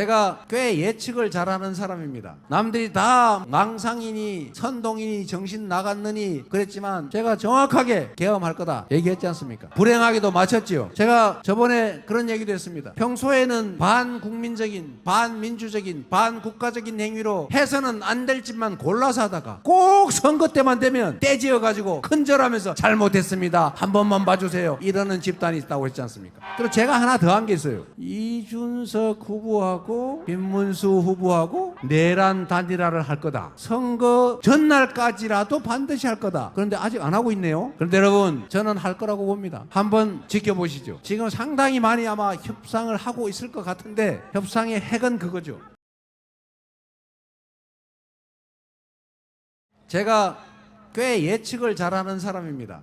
제가 꽤 예측을 잘하는 사람입니다. 남들이 다 망상이니 선동이니 정신 나갔느니 그랬지만 제가 정확하게 계엄할 거다 얘기했지 않습니까? 불행하게도 맞췄지요. 제가 저번에 그런 얘기도 했습니다. 평소에는 반국민적인, 반민주적인, 반국가적인 행위로 해서는 안 될 짓만 골라서 하다가 꼭 선거 때만 되면 떼지어 가지고 큰절하면서 잘못했습니다. 한 번만 봐주세요. 이러는 집단이 있다고 했지 않습니까? 그리고 제가 하나 더 한 게 있어요. 이준석 후보하고 김문수 후보하고 내란 단일화를 할 거다. 선거 전날까지라도 반드시 할 거다. 그런데 아직 안 하고 있네요. 그런데 여러분 저는 할 거라고 봅니다. 한번 지켜보시죠. 지금 상당히 많이 아마 협상을 하고 있을 것 같은데 협상의 핵은 그거죠. 제가 꽤 예측을 잘하는 사람입니다.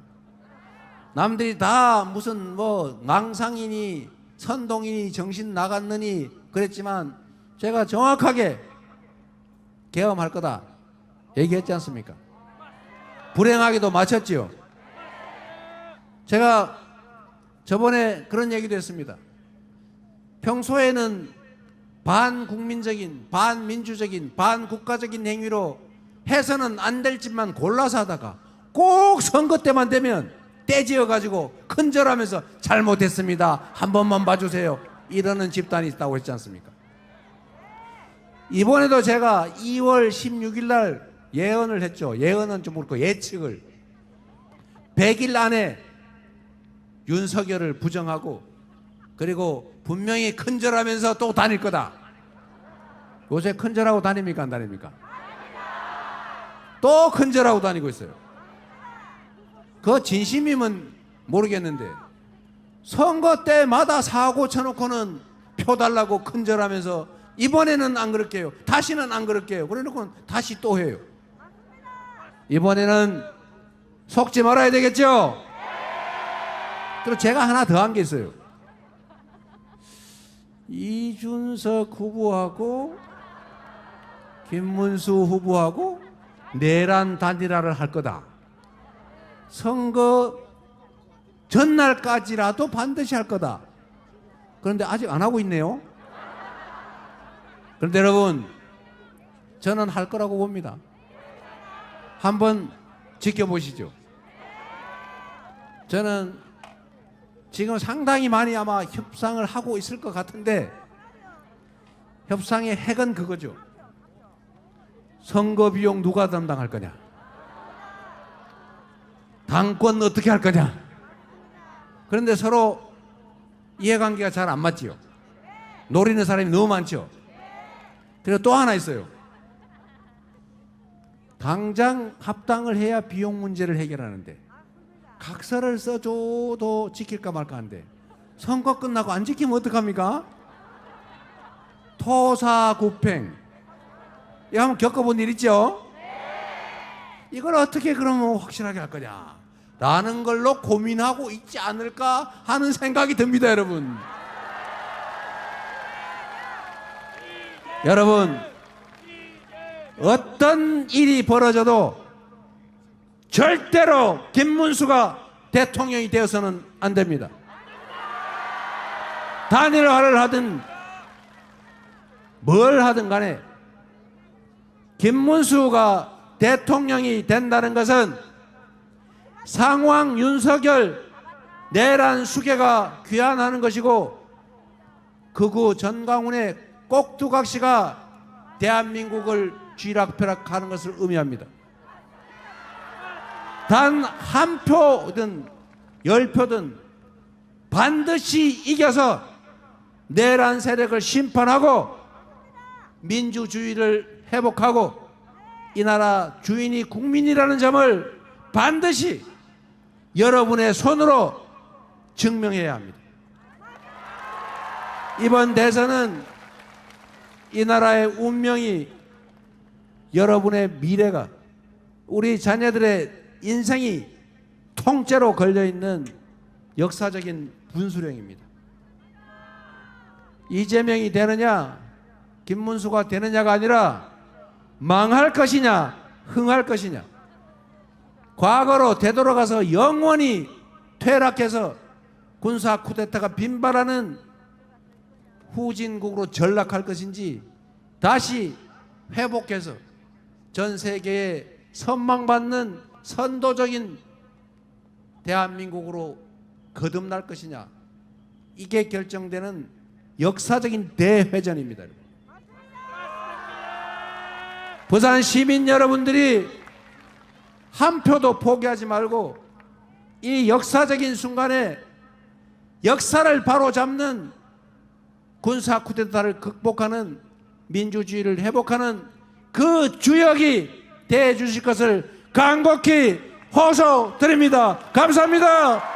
남들이 다 무슨 뭐 망상이니 선동이니 정신 나갔느니 그랬지만 제가 정확하게 계엄할 거다 얘기했지 않습니까? 불행하게도 맞췄지요. 제가 저번에 그런 얘기도 했습니다. 평소에는 반국민적인, 반민주적인, 반국가적인 행위로 해서는 안 될 짓만 골라서 하다가 꼭 선거 때만 되면 떼지어 가지고 큰절하면서 잘못했습니다. 한 번만 봐주세요. 이러는 집단이 있다고 했지 않습니까? 이번에도 제가 2월 16일 날 예언을 했죠. 예언은 좀 그렇고 예측을 100일 안에 윤석열을 부정하고 그리고 분명히 큰절하면서 또 다닐 거다. 요새 큰절하고 다닙니까 안 다닙니까? 또 큰절하고 다니고 있어요. 그 진심이면 모르겠는데 선거 때마다 사고 쳐놓고는 표 달라고 큰절하면서 이번에는 안 그럴게요. 다시는 안 그럴게요. 그래놓고 다시 또 해요. 이번에는 속지 말아야 되겠죠? 그리고 제가 하나 더 한 게 있어요. 이준석 후보하고 김문수 후보하고 내란 단일화를 할 거다. 선거 전날까지라도 반드시 할 거다. 그런데 아직 안 하고 있네요. 그런데 여러분, 저는 할 거라고 봅니다. 한번 지켜보시죠. 저는 지금 상당히 많이 아마 협상을 하고 있을 것 같은데 협상의 핵은 그거죠. 선거 비용 누가 담당할 거냐? 당권 어떻게 할 거냐? 그런데 서로 이해관계가 잘 안 맞지요. 노리는 사람이 너무 많죠. 그리고 또 하나 있어요. 당장 합당을 해야 비용 문제를 해결하는데 각서를 써줘도 지킬까 말까 한데 선거 끝나고 안 지키면 어떡합니까? 토사구팽 이거 한번 겪어본 일 있죠? 이걸 어떻게 그러면 확실하게 할 거냐? 라는 걸로 고민하고 있지 않을까 하는 생각이 듭니다, 여러분. 여러분, 어떤 일이 벌어져도 절대로 김문수가 대통령이 되어서는 안 됩니다. 단일화를 하든 뭘 하든 간에 김문수가 대통령이 된다는 것은 상황 윤석열 내란 수계가 귀환하는 것이고 극우 전광훈의 꼭두각시가 대한민국을 쥐락펴락하는 것을 의미합니다. 단 한 표든 열 표든 반드시 이겨서 내란 세력을 심판하고 민주주의를 회복하고 이 나라 주인이 국민이라는 점을 반드시 여러분의 손으로 증명해야 합니다. 이번 대선은 이 나라의 운명이 여러분의 미래가 우리 자녀들의 인생이 통째로 걸려 있는 역사적인 분수령입니다. 이재명이 되느냐, 김문수가 되느냐가 아니라 망할 것이냐, 흥할 것이냐. 과거로 되돌아가서 영원히 퇴락해서 군사 쿠데타가 빈발하는 후진국으로 전락할 것인지 다시 회복해서 전 세계에 선망받는 선도적인 대한민국으로 거듭날 것이냐 이게 결정되는 역사적인 대회전입니다. 부산 시민 여러분들이 한 표도 포기하지 말고 이 역사적인 순간에 역사를 바로잡는 군사 쿠데타를 극복하는 민주주의를 회복하는 그 주역이 돼 주실 것을 간곡히 호소드립니다. 감사합니다.